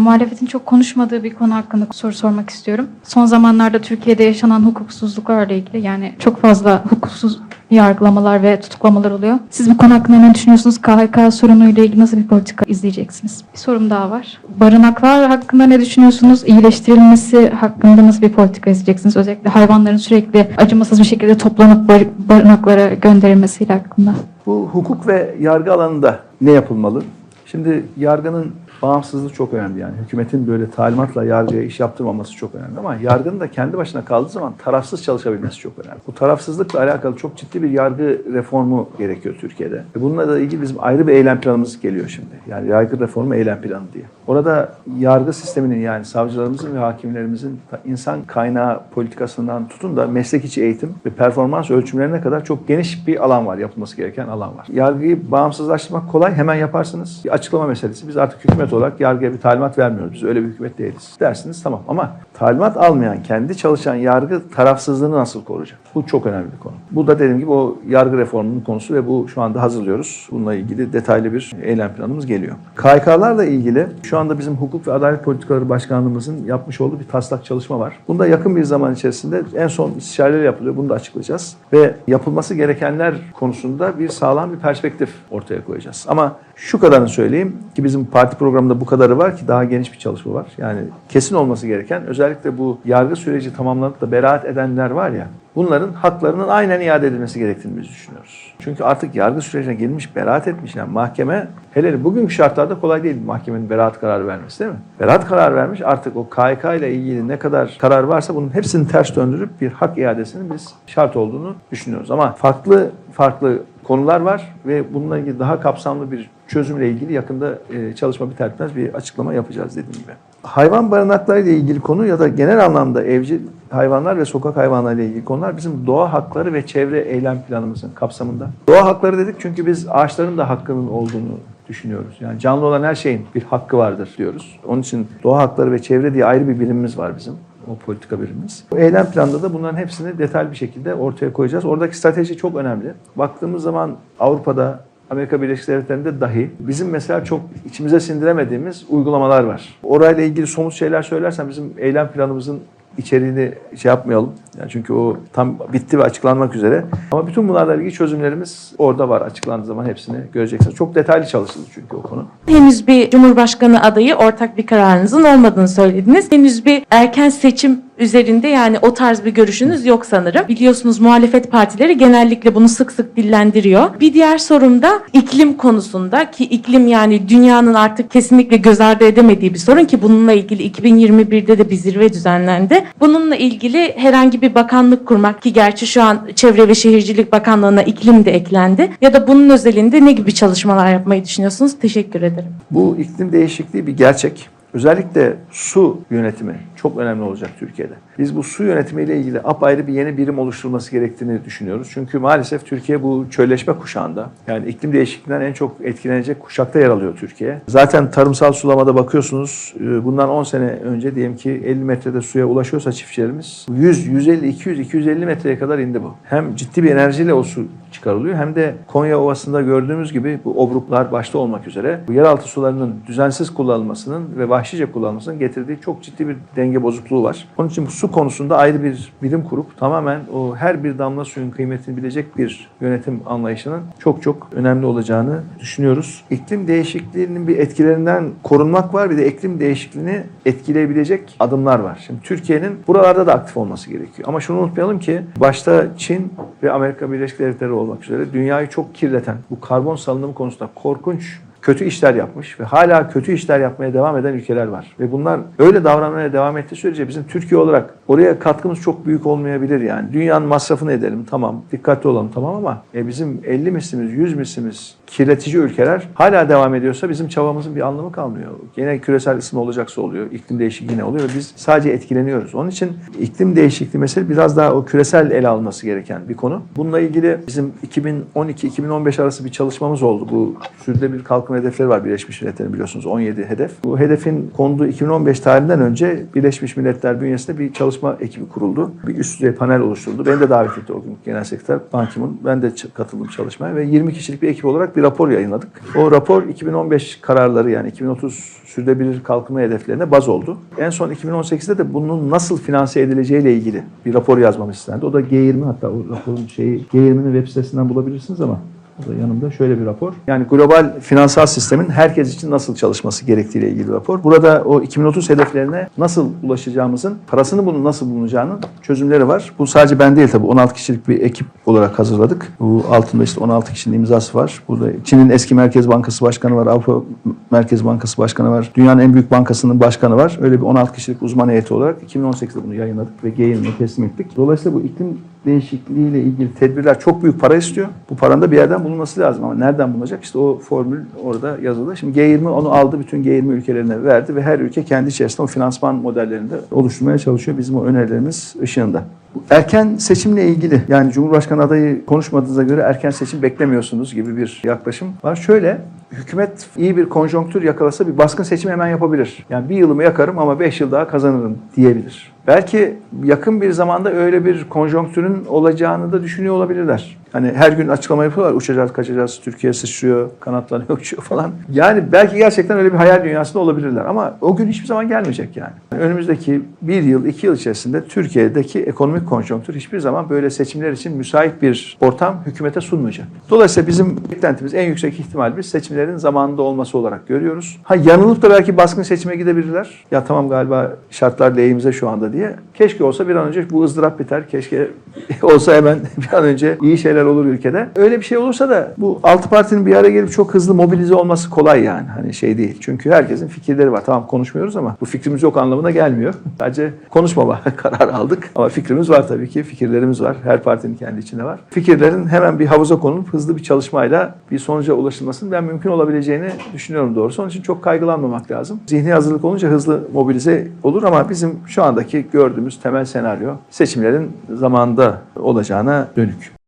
Muhalefetin çok konuşmadığı bir konu hakkında soru sormak istiyorum. Son zamanlarda Türkiye'de yaşanan hukuksuzluklarla ilgili yani çok fazla hukuksuz yargılamalar ve tutuklamalar oluyor. Siz bu konu hakkında ne düşünüyorsunuz? KHK sorunuyla ilgili nasıl bir politika izleyeceksiniz? Bir sorum daha var. Barınaklar hakkında ne düşünüyorsunuz? İyileştirilmesi hakkında nasıl bir politika izleyeceksiniz? Özellikle hayvanların sürekli acımasız bir şekilde toplanıp bar- barınaklara gönderilmesiyle hakkında. Bu hukuk ve yargı alanında ne yapılmalı? Şimdi yargının bağımsızlığı çok önemli yani. Hükümetin böyle talimatla yargıya iş yaptırmaması çok önemli ama yargının da kendi başına kaldığı zaman tarafsız çalışabilmesi çok önemli. Bu tarafsızlıkla alakalı çok ciddi bir yargı reformu gerekiyor Türkiye'de. Ve bununla da ilgili bizim ayrı bir eylem planımız geliyor şimdi. Yani yargı reformu eylem planı diye. Orada yargı sisteminin yani savcılarımızın ve hakimlerimizin insan kaynağı politikasından tutun da meslek içi eğitim ve performans ölçümlerine kadar çok geniş bir alan var. Yapılması gereken alan var. Yargıyı bağımsızlaştırmak kolay. Hemen yaparsınız. Bir açıklama meselesi. Biz artık hükümet olarak yargıya bir talimat vermiyoruz. Biz öyle bir hükümet değiliz. Dersiniz tamam ama talimat almayan, kendi çalışan yargı tarafsızlığını nasıl koruyacak? Bu çok önemli bir konu. Bu da dediğim gibi o yargı reformunun konusu ve bu şu anda hazırlıyoruz. Bununla ilgili detaylı bir eylem planımız geliyor. KHK'larla ilgili şu anda bizim Hukuk ve Adalet Politikaları Başkanlığımızın yapmış olduğu bir taslak çalışma var. Bunda yakın bir zaman içerisinde en son istişareler yapılıyor. Bunu da açıklayacağız. Ve yapılması gerekenler konusunda bir sağlam bir perspektif ortaya koyacağız. Ama şu kadarını söyleyeyim ki bizim parti programında bu kadarı var ki daha geniş bir çalışma var. Yani kesin olması gereken özellikle bu yargı süreci tamamlanıp da beraat edenler var ya bunların haklarının aynen iade edilmesi gerektiğini biz düşünüyoruz. Çünkü artık yargı sürecine girmiş, beraat etmiş. Yani mahkeme hele bugünkü şartlarda kolay değil mahkemenin beraat kararı vermesi değil mi? Beraat kararı vermiş artık o KHK ile ilgili ne kadar karar varsa bunun hepsini ters döndürüp bir hak iadesinin biz şart olduğunu düşünüyoruz. Ama farklı farklı konular var ve bununla ilgili daha kapsamlı bir çözümle ilgili yakında e, çalışma biter bitmez bir açıklama yapacağız dediğim gibi. Hayvan barınakları ile ilgili konu ya da genel anlamda evcil hayvanlar ve sokak hayvanları ile ilgili konular bizim doğa hakları ve çevre eylem planımızın kapsamında. Doğa hakları dedik çünkü biz ağaçların da hakkının olduğunu düşünüyoruz. Yani canlı olan her şeyin bir hakkı vardır diyoruz. Onun için doğa hakları ve çevre diye ayrı bir birimimiz var bizim o politika birimimiz. Eylem planında da bunların hepsini detaylı bir şekilde ortaya koyacağız. Oradaki strateji çok önemli. Baktığımız zaman Avrupa'da Amerika Birleşik Devletleri'nde dahi bizim mesela çok içimize sindiremediğimiz uygulamalar var. Orayla ilgili somut şeyler söylersem bizim eylem planımızın içeriğini şey yapmayalım. Yani çünkü o tam bitti ve açıklanmak üzere. Ama bütün bunlarla ilgili çözümlerimiz orada var. Açıklandığı zaman hepsini göreceksiniz. Çok detaylı çalışıldı çünkü o konu. Henüz bir Cumhurbaşkanı adayı ortak bir kararınızın olmadığını söylediniz. Henüz bir erken seçim üzerinde yani o tarz bir görüşünüz yok sanırım. Biliyorsunuz muhalefet partileri genellikle bunu sık sık dillendiriyor. Bir diğer sorum da iklim konusunda ki iklim yani dünyanın artık kesinlikle göz ardı edemediği bir sorun ki bununla ilgili 2021'de de bir zirve düzenlendi. Bununla ilgili herhangi bir bakanlık kurmak ki gerçi şu an Çevre ve Şehircilik Bakanlığı'na iklim de eklendi ya da bunun özelinde ne gibi çalışmalar yapmayı düşünüyorsunuz? Teşekkür ederim. Bu iklim değişikliği bir gerçek. Özellikle su yönetimi çok önemli olacak Türkiye'de. Biz bu su yönetimiyle ilgili apayrı bir yeni birim oluşturulması gerektiğini düşünüyoruz. Çünkü maalesef Türkiye bu çölleşme kuşağında yani iklim değişikliğinden en çok etkilenecek kuşakta yer alıyor Türkiye. Zaten tarımsal sulamada bakıyorsunuz e, bundan 10 sene önce diyelim ki 50 metrede suya ulaşıyorsa çiftçilerimiz 100, 150, 200, 250 metreye kadar indi bu. Hem ciddi bir enerjiyle o su çıkarılıyor hem de Konya Ovası'nda gördüğümüz gibi bu obruklar başta olmak üzere bu yeraltı sularının düzensiz kullanılmasının ve vahşice kullanılmasının getirdiği çok ciddi bir denge bozukluğu var. Onun için su konusunda ayrı bir birim kurup tamamen o her bir damla suyun kıymetini bilecek bir yönetim anlayışının çok çok önemli olacağını düşünüyoruz. İklim değişikliğinin bir etkilerinden korunmak var bir de iklim değişikliğini etkileyebilecek adımlar var. Şimdi Türkiye'nin buralarda da aktif olması gerekiyor. Ama şunu unutmayalım ki başta Çin ve Amerika Birleşik Devletleri olmak üzere dünyayı çok kirleten bu karbon salınımı konusunda korkunç kötü işler yapmış ve hala kötü işler yapmaya devam eden ülkeler var. Ve bunlar öyle davranmaya devam ettiği sürece bizim Türkiye olarak oraya katkımız çok büyük olmayabilir yani. Dünyanın masrafını edelim tamam, dikkatli olalım tamam ama e, bizim 50 mislimiz, 100 mislimiz kirletici ülkeler hala devam ediyorsa bizim çabamızın bir anlamı kalmıyor. Gene küresel ısınma olacaksa oluyor, iklim değişikliği yine oluyor ve biz sadece etkileniyoruz. Onun için iklim değişikliği mesele biraz daha o küresel ele alması gereken bir konu. Bununla ilgili bizim 2012-2015 arası bir çalışmamız oldu. Bu sürdürülebilir kalkınma hedefleri var Birleşmiş Milletler'in biliyorsunuz 17 hedef. Bu hedefin konduğu 2015 tarihinden önce Birleşmiş Milletler bünyesinde bir çalışma ekibi kuruldu. Bir üst düzey panel oluşturuldu. Beni de davet etti o gün Genel Sekreter Ban Ki-moon. Ben de katıldım çalışmaya ve 20 kişilik bir ekip olarak bir rapor yayınladık. O rapor 2015 kararları yani 2030 sürdürülebilir kalkınma hedeflerine baz oldu. En son 2018'de de bunun nasıl finanse edileceğiyle ilgili bir rapor yazmamız istendi. O da G20 hatta o raporun şeyi G20'nin web sitesinden bulabilirsiniz ama yanımda şöyle bir rapor. Yani global finansal sistemin herkes için nasıl çalışması gerektiğiyle ilgili rapor. Burada o 2030 hedeflerine nasıl ulaşacağımızın, parasını bunun nasıl bulunacağının çözümleri var. Bu sadece ben değil tabii 16 kişilik bir ekip olarak hazırladık. Bu altında işte 16 kişinin imzası var. Burada Çin'in eski Merkez Bankası Başkanı var, Avrupa Merkez Bankası Başkanı var, dünyanın en büyük bankasının başkanı var. Öyle bir 16 kişilik uzman heyeti olarak 2018'de bunu yayınladık ve G20'ye teslim ettik. Dolayısıyla bu iklim değişikliğiyle ilgili tedbirler çok büyük para istiyor. Bu paranın da bir yerden bulunması lazım ama nereden bulunacak? İşte o formül orada yazılı. Şimdi G20 onu aldı, bütün G20 ülkelerine verdi ve her ülke kendi içerisinde o finansman modellerini de oluşturmaya çalışıyor bizim o önerilerimiz ışığında. Erken seçimle ilgili yani Cumhurbaşkanı adayı konuşmadığınıza göre erken seçim beklemiyorsunuz gibi bir yaklaşım var. Şöyle hükümet iyi bir konjonktür yakalasa bir baskın seçim hemen yapabilir. Yani bir yılımı yakarım ama beş yıl daha kazanırım diyebilir. Belki yakın bir zamanda öyle bir konjonktürün olacağını da düşünüyor olabilirler. Hani her gün açıklama yapıyorlar. Uçacağız, kaçacağız, Türkiye sıçrıyor, kanatlanıyor, uçuyor falan. Yani belki gerçekten öyle bir hayal dünyasında olabilirler. Ama o gün hiçbir zaman gelmeyecek yani. Önümüzdeki bir yıl, iki yıl içerisinde Türkiye'deki ekonomik konjonktür hiçbir zaman böyle seçimler için müsait bir ortam hükümete sunmayacak. Dolayısıyla bizim beklentimiz en yüksek ihtimal bir seçimlerin zamanında olması olarak görüyoruz. Ha yanılıp da belki baskın seçime gidebilirler. Ya tamam galiba şartlar lehimize şu anda diye. Keşke olsa bir an önce bu ızdırap biter. Keşke olsa hemen bir an önce iyi şeyler olur ülkede. Öyle bir şey olursa da bu altı partinin bir araya gelip çok hızlı mobilize olması kolay yani. Hani şey değil. Çünkü herkesin fikirleri var. Tamam konuşmuyoruz ama bu fikrimiz yok anlamına gelmiyor. Sadece konuşmama kararı aldık. Ama fikrimiz var tabii ki. Fikirlerimiz var. Her partinin kendi içinde var. Fikirlerin hemen bir havuza konulup hızlı bir çalışmayla bir sonuca ulaşılmasının ben mümkün olabileceğini düşünüyorum doğrusu. Onun için çok kaygılanmamak lazım. Zihni hazırlık olunca hızlı mobilize olur ama bizim şu andaki gördüğümüz temel senaryo seçimlerin zamanda olacağına dönük.